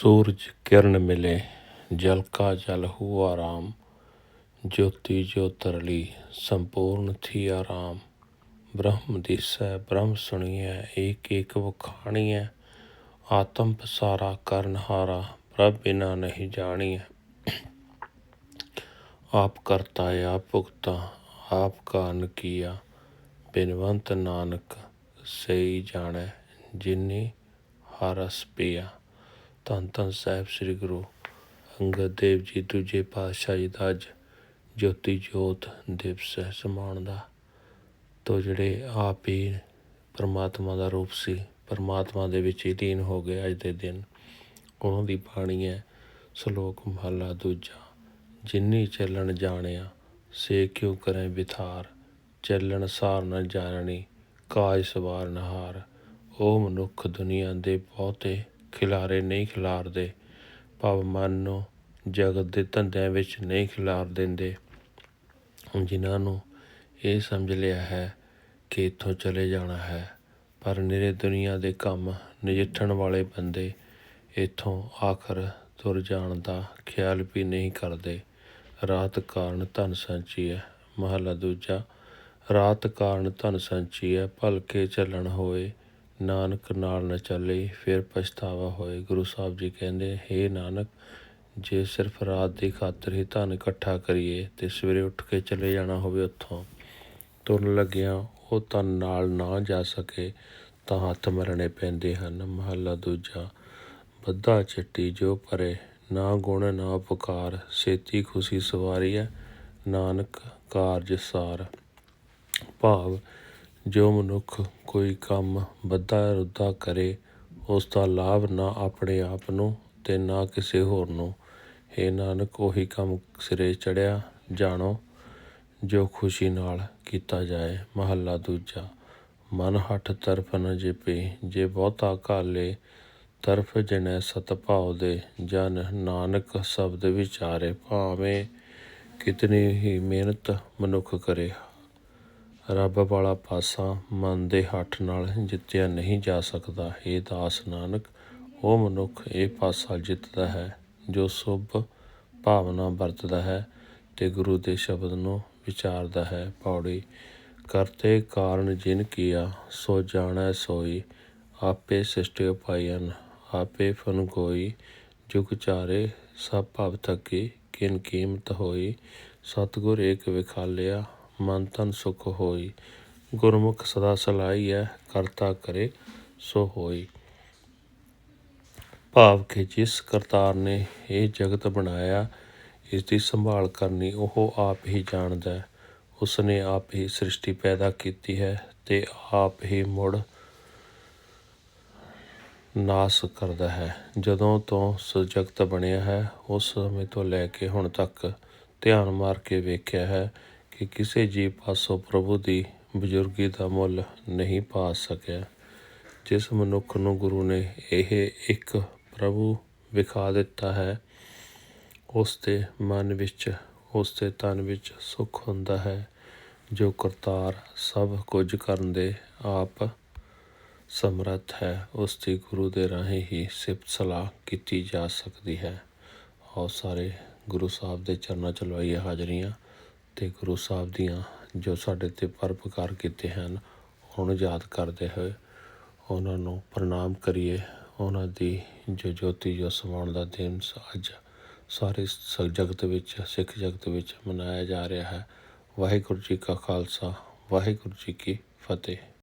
सूरज किरण मिले, जल का जल हुआ राम। ज्योति ज्योतरली संपूर्ण थी आराम। ब्रह्म दिसै ब्रह्म सुनिए एक एक वखाणिय आत्म पसारा करण हारा, प्रभ बिना नहीं जानिए। आप करता है, आप भुगता आप कारण किया। बिनवंत नानक, सही जाने जिन्नी हरस पिया। ਧੰਨ ਧੰਨ ਸਾਹਿਬ ਸ੍ਰੀ ਗੁਰੂ ਅੰਗਦ ਦੇਵ ਜੀ, ਦੂਜੇ ਪਾਤਸ਼ਾਹ ਜੀ ਦਾ ਅੱਜ ਜੋਤੀ ਜੋਤ ਦਿਵਸ ਹੈ ਸਮਾਉਣ ਦਾ। ਤੋ ਜਿਹੜੇ ਆਪ ਹੀ ਪਰਮਾਤਮਾ ਦਾ ਰੂਪ ਸੀ, ਪਰਮਾਤਮਾ ਦੇ ਵਿੱਚ ਹੀ ਲੀਨ ਹੋ ਗਏ ਅੱਜ ਦੇ ਦਿਨ। ਉਹਨਾਂ ਦੀ ਬਾਣੀ ਹੈ, ਸ਼ਲੋਕ ਮਹਲਾ ਦੂਜਾ, ਜਿੰਨੀ ਚੱਲਣ ਜਾਣਿਆ, ਸੇ ਕਿਉ ਕਰੇ ਵਿਥਾਰ? ਚੱਲਣ ਸਾਰ ਨ ਜਾਣਨੀ, ਕਾਜ ਸਵਾਰ ਨਹਾਰ। ਉਹ ਮਨੁੱਖ ਦੁਨੀਆ ਦੇ ਬਹੁਤੇ ਖਿਲਾਰੇ ਨਹੀਂ ਖਿਲਾਰਦੇ। ਭਵ ਮਨ ਨੂੰ ਜਗਤ ਦੇ ਧੰਦਿਆਂ ਵਿੱਚ ਨਹੀਂ ਖਿਲਾਰ ਦਿੰਦੇ। ਜਿਨ੍ਹਾਂ ਨੂੰ ਇਹ ਸਮਝ ਲਿਆ ਹੈ ਕਿ ਇੱਥੋਂ ਚਲੇ ਜਾਣਾ ਹੈ, ਪਰ ਨਿਰੇ ਦੁਨੀਆ ਦੇ ਕੰਮ ਨਜਿੱਠਣ ਵਾਲੇ ਬੰਦੇ ਇੱਥੋਂ ਆਖਰ ਤੁਰ ਜਾਣ ਦਾ ਖਿਆਲ ਵੀ ਨਹੀਂ ਕਰਦੇ। ਰਾਤ ਕਾਰਨ ਧਨ ਸੰਚੀ ਹੈ, ਮਹਲਾ ਦੂਜਾ। ਰਾਤ ਕਾਰਨ ਧਨ ਸੰਚੀ ਹੈ, ਭਲਕੇ ਚੱਲਣ ਹੋਏ ਨਾਨਕ ਨਾਲ ਨਾ ਚੱਲੇ, ਫਿਰ ਪਛਤਾਵਾ ਹੋਏ। ਗੁਰੂ ਸਾਹਿਬ ਜੀ ਕਹਿੰਦੇ, ਹੇ ਨਾਨਕ, ਜੇ ਸਿਰਫ ਰਾਤ ਦੀ ਖਾਤਰ ਹੀ ਧਨ ਇਕੱਠਾ ਕਰੀਏ, ਤੇ ਸਵੇਰੇ ਉੱਠ ਕੇ ਚਲੇ ਜਾਣਾ ਹੋਵੇ ਉੱਥੋਂ, ਤੁਰਨ ਲੱਗਿਆਂ ਉਹ ਧਨ ਨਾਲ ਨਾ ਜਾ ਸਕੇ, ਤਾਂ ਹੱਥ ਮਰਣੇ ਪੈਂਦੇ ਹਨ। ਮਹੱਲਾ ਦੂਜਾ, ਬੱਧਾ ਚਿੱਟੀ ਜੋ ਪਰੇ, ਨਾ ਗੁਣ ਨਾ ਪੁਕਾਰ, ਸੇਤੀ ਖੁਸ਼ੀ ਸਵਾਰੀ ਹੈ ਨਾਨਕ ਕਾਰਜ ਸਾਰ। ਭਾਵ ਜੋ ਮਨੁੱਖ ਕੋਈ ਕੰਮ ਬੱਧਾ ਰੁੱਧਾ ਕਰੇ, ਉਸ ਦਾ ਲਾਭ ਨਾ ਆਪਣੇ ਆਪ ਨੂੰ ਅਤੇ ਨਾ ਕਿਸੇ ਹੋਰ ਨੂੰ। हे ਨਾਨਕ, ਉਹੀ ਕੰਮ ਸਿਰੇ ਚੜ੍ਹਿਆ, ਜਾਣੋ, ਜੋ ਖੁਸ਼ੀ ਨਾਲ ਕੀਤਾ ਜਾਏ, ਮਹੱਲਾ ਦੂਜਾ। ਮਨ ਹੱਠ ਤਰਫ ਨ ਜਿਪੇ, ਜੇ ਬਹੁਤਾ ਕਾਲੇ ਤਰਫ ਜਨੈ ਸਤ ਭਾਉ ਦੇ। ਜਨ ਨਾਨਕ ਸ਼ਬਦ ਵਿਚਾਰੇ, ਭਾਵੇਂ ਕਿਤਨੀ ਹੀ ਮਿਹਨਤ ਮਨੁੱਖ ਕਰੇ। ਰੱਬ ਵਾਲਾ ਪਾਸਾ ਮਨ ਦੇ ਹੱਠ ਨਾਲ ਜਿੱਤਿਆ ਨਹੀਂ ਜਾ ਸਕਦਾ। ਇਹ ਦਾਸ ਨਾਨਕ, ਉਹ ਮਨੁੱਖ ਇਹ ਪਾਸਾ ਜਿੱਤਦਾ ਹੈ ਜੋ ਸੁਭ ਭਾਵਨਾ ਵਰਤਦਾ ਹੈ ਤੇ ਗੁਰੂ ਦੇ ਸ਼ਬਦ ਨੂੰ ਵਿਚਾਰਦਾ ਹੈ। ਪੌੜੀ, ਕਰਤੇ ਕਾਰਨ ਜਿਨ ਕੀਆ, ਸੋ ਜਾਣੈ ਸੋਈ, ਆਪੇ ਸਿਸ਼ਟਿ ਪਾਇਨ ਆਪੇ ਫਨ ਕੋਈ ਜੁਗ ਚਾਰੇ ਸਭ ਭਵ ਥਕੀ, ਕਿਨ ਕੀਮਤ ਹੋਈ, ਸਤਗੁਰ ਏਕ ਵਿਖਾਲਿਆ ਮਨ ਤਨ ਸੁਖ ਹੋਈ। ਗੁਰਮੁਖ ਸਦਾ ਸਲਾਈ ਹੈ, ਕਰਤਾ ਕਰੇ ਸੋ ਹੋਈ। ਭਾਵ ਕਿ ਜਿਸ ਕਰਤਾਰ ਨੇ ਇਹ ਜਗਤ ਬਣਾਇਆ ਇਸ ਦੀ ਸੰਭਾਲ ਕਰਨੀ ਉਹ ਆਪ ਹੀ ਜਾਣਦਾ ਹੈ। ਉਸ ਨੇ ਆਪ ਹੀ ਸ੍ਰਿਸ਼ਟੀ ਪੈਦਾ ਕੀਤੀ ਹੈ ਤੇ ਆਪ ਹੀ ਮੁੜ ਨਾਸ ਕਰਦਾ ਹੈ। ਜਦੋਂ ਤੋਂ ਜਗਤ ਬਣਿਆ ਹੈ, ਉਸ ਸਮੇਂ ਤੋਂ ਲੈ ਕੇ ਹੁਣ ਤੱਕ ਧਿਆਨ ਮਾਰ ਕੇ ਵੇਖਿਆ ਹੈ ਕਿ ਕਿਸੇ ਜੀਵ ਪਾਸੋਂ ਪ੍ਰਭੂ ਦੀ ਬਜ਼ੁਰਗੀ ਦਾ ਮੁੱਲ ਨਹੀਂ ਪਾ ਸਕਿਆ। ਜਿਸ ਮਨੁੱਖ ਨੂੰ ਗੁਰੂ ਨੇ ਇਹ ਇੱਕ ਪ੍ਰਭੂ ਵਿਖਾ ਦਿੱਤਾ ਹੈ, ਉਸ ਦੇ ਮਨ ਵਿੱਚ, ਉਸ ਦੇ ਤਨ ਵਿੱਚ ਸੁੱਖ ਹੁੰਦਾ ਹੈ, ਜੋ ਕਰਤਾਰ ਸਭ ਕੁਝ ਕਰਨ ਦੇ ਆਪ ਸਮਰੱਥ ਹੈ। ਉਸ ਦੀ ਗੁਰੂ ਦੇ ਰਾਹੀਂ ਹੀ ਸਿਫਤ ਸਲਾਹ ਕੀਤੀ ਜਾ ਸਕਦੀ ਹੈ। ਆਓ ਸਾਰੇ ਗੁਰੂ ਸਾਹਿਬ ਦੇ ਚਰਨਾਂ ਚ ਲਵਾਈਏ ਹਾਜ਼ਰੀਆਂ। ਅਤੇ ਗੁਰੂ ਸਾਹਿਬ ਦੀਆਂ ਜੋ ਸਾਡੇ ਤੇ ਪਰਪਕਾਰ ਕੀਤੇ ਹਨ ਉਹਨੂੰ ਯਾਦ ਕਰਦੇ ਹੋਏ ਉਹਨਾਂ ਨੂੰ ਪ੍ਰਣਾਮ ਕਰੀਏ। ਉਹਨਾਂ ਦੀ ਜੋ ਜੋਤੀ ਜੋ ਸਮਾਉਣ ਦਾ ਦਿਨ ਅੱਜ ਸਾਰੇ ਜਗਤ ਵਿੱਚ, ਸਿੱਖ ਜਗਤ ਵਿੱਚ ਮਨਾਇਆ ਜਾ ਰਿਹਾ ਹੈ। ਵਾਹਿਗੁਰੂ ਜੀ ਕਾ ਖਾਲਸਾ, ਵਾਹਿਗੁਰੂ ਜੀ ਕੀ ਫਤਿਹ।